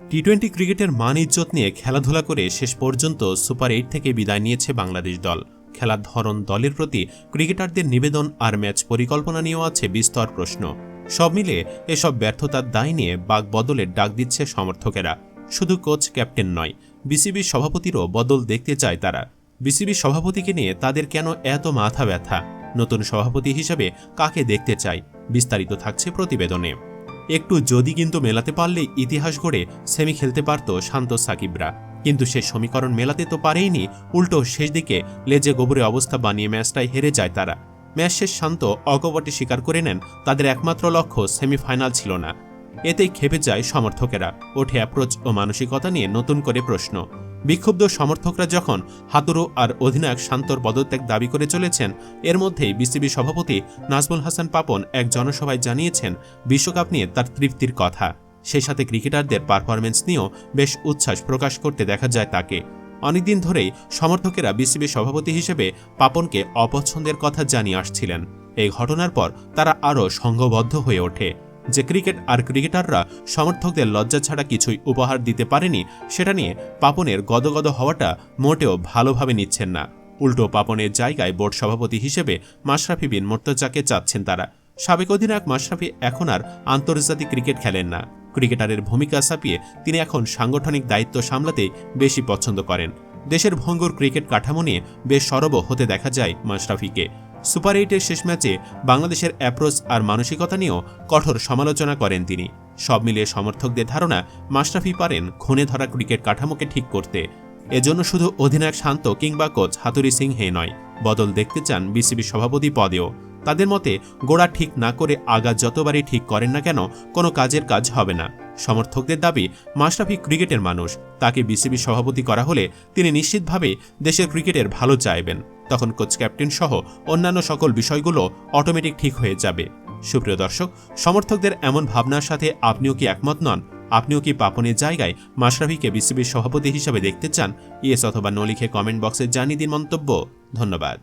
T twenty ক্রিকেটের মান ইজ্জত নিয়ে খেলাধুলা করে শেষ পর্যন্ত সুপার এইট থেকে বিদায় নিয়েছে বাংলাদেশ দল। খেলার ধরন দলের প্রতি ক্রিকেটারদের নিবেদন আর ম্যাচ পরিকল্পনা নিয়েও আছে বিস্তর প্রশ্ন। সব মিলে এসব ব্যর্থতার দায় নিয়ে বাক বদলের ডাক দিচ্ছে সমর্থকেরা। শুধু কোচ, ক্যাপ্টেন নয়, বিসিবির সভাপতিরও বদল দেখতে চায় তারা। বিসিবি সভাপতিকে নিয়ে তাদের কেন এত মাথা ব্যথা? নতুন সভাপতি হিসেবে কাকে দেখতে চায়? বিস্তারিত থাকছে প্রতিবেদনে। একটু যদি কিন্তু মেলাতে পারলেই ইতিহাস গড়ে সেমি খেলতে পারত শান্ত সাকিবরা। কিন্তু সে সমীকরণ মেলাতে তো পারেইনি, উল্টো শেষ দিকে লেজে গোবরে অবস্থা বানিয়ে ম্যাচটাই হেরে যায় তারা। ম্যাচ শেষ শান্ত অকপটে স্বীকার করে নেন, তাদের একমাত্র লক্ষ্য সেমিফাইনাল ছিল না। এতেই খেপে যায় সমর্থকেরা। ওঠে অ্যাপ্রোচ ও মানসিকতা নিয়ে নতুন করে প্রশ্ন। বিক্ষুব্ধ সমর্থকরা যখন হাতুরু আর অধিনায়ক শান্তর পদত্যাগ দাবি করে চলেছেন, এর মধ্যেই বিসিবি সভাপতি নাজমুল হাসান পাপন এক জনসভায় জানিয়েছেন, বিশ্বকাপ নিয়ে তার তৃপ্তির কথা। সেই সাথে ক্রিকেটারদের পারফরমেন্স নিয়েও বেশ উচ্ছ্বাস প্রকাশ করতে দেখা যায় তাকে। অনেকদিন ধরেই সমর্থকেরা বিসিবি সভাপতি হিসেবে পাপনকে অপছন্দের কথা জানিয়ে আসছিলেন। এই ঘটনার পর তারা আরও সংঘবদ্ধ হয়ে ওঠে। যে ক্রিকেট আর ক্রিকেটাররা সমর্থকদের লজ্জা ছাড়া কিছুই উপহার দিতে পারেনি, সেটা নিয়ে পাপনের গদগদ হওয়াটা মোটেও ভালোভাবে নিচ্ছেন না। উল্টো পাপনের জায়গায় বোর্ড সভাপতি হিসেবে মাশরাফি বিন মোর্তজাকে চাচ্ছেন তারা। সাবেক অধিনায়ক মাশরাফি এখন আর আন্তর্জাতিক ক্রিকেট খেলেন না। ক্রিকেটারের ভূমিকা ছাপিয়ে তিনি এখন সাংগঠনিক দায়িত্ব সামলাতে বেশি পছন্দ করেন। দেশের ভঙ্গুর ক্রিকেট কাঠামো নিয়ে বেশ সরব হতে দেখা যায় মাশরাফিকে। সুপার এইটের শেষ ম্যাচে বাংলাদেশের অ্যাপ্রোচ আর মানসিকতা নিয়েও কঠোর সমালোচনা করেন তিনি। সব মিলিয়ে সমর্থকদের ধারণা, মাশরাফি পারেন খুনে ধরা ক্রিকেট কাঠামোকে ঠিক করতে। এজন্য শুধু অধিনায়ক শান্ত কিংবা কোচ হাতুরি সিংহে নয়, বদল দেখতে চান বিসিবি সভাপতি পদেও। তাদের মতে গোড়া ঠিক না করে আগা যতবারই ঠিক করেন না কেন, কোনো কাজের কাজ হবে না। সমর্থকদের দাবি, মাশরাফি ক্রিকেটের মানুষ। তাকে বিসিবি সভাপতি করা হলে তিনি নিশ্চিতভাবে দেশের ক্রিকেটের ভালো চাইবেন। তখন কোচ, ক্যাপ্টেন সহ অন্যান্য সকল বিষয়গুলো অটোমেটিক ঠিক হয়ে যাবে। সুপ্রিয় দর্শক, সমর্থকদের এমন ভাবনার সাথে আপনিও কি একমত নন? আপনিও কি পাপনের জায়গায় মাশরাফিকে বিসিবির সভাপতি হিসাবে দেখতে চান? ইয়েস অথবা নলিখে কমেন্ট বক্সে জানিয়ে দিন মন্তব্য। ধন্যবাদ।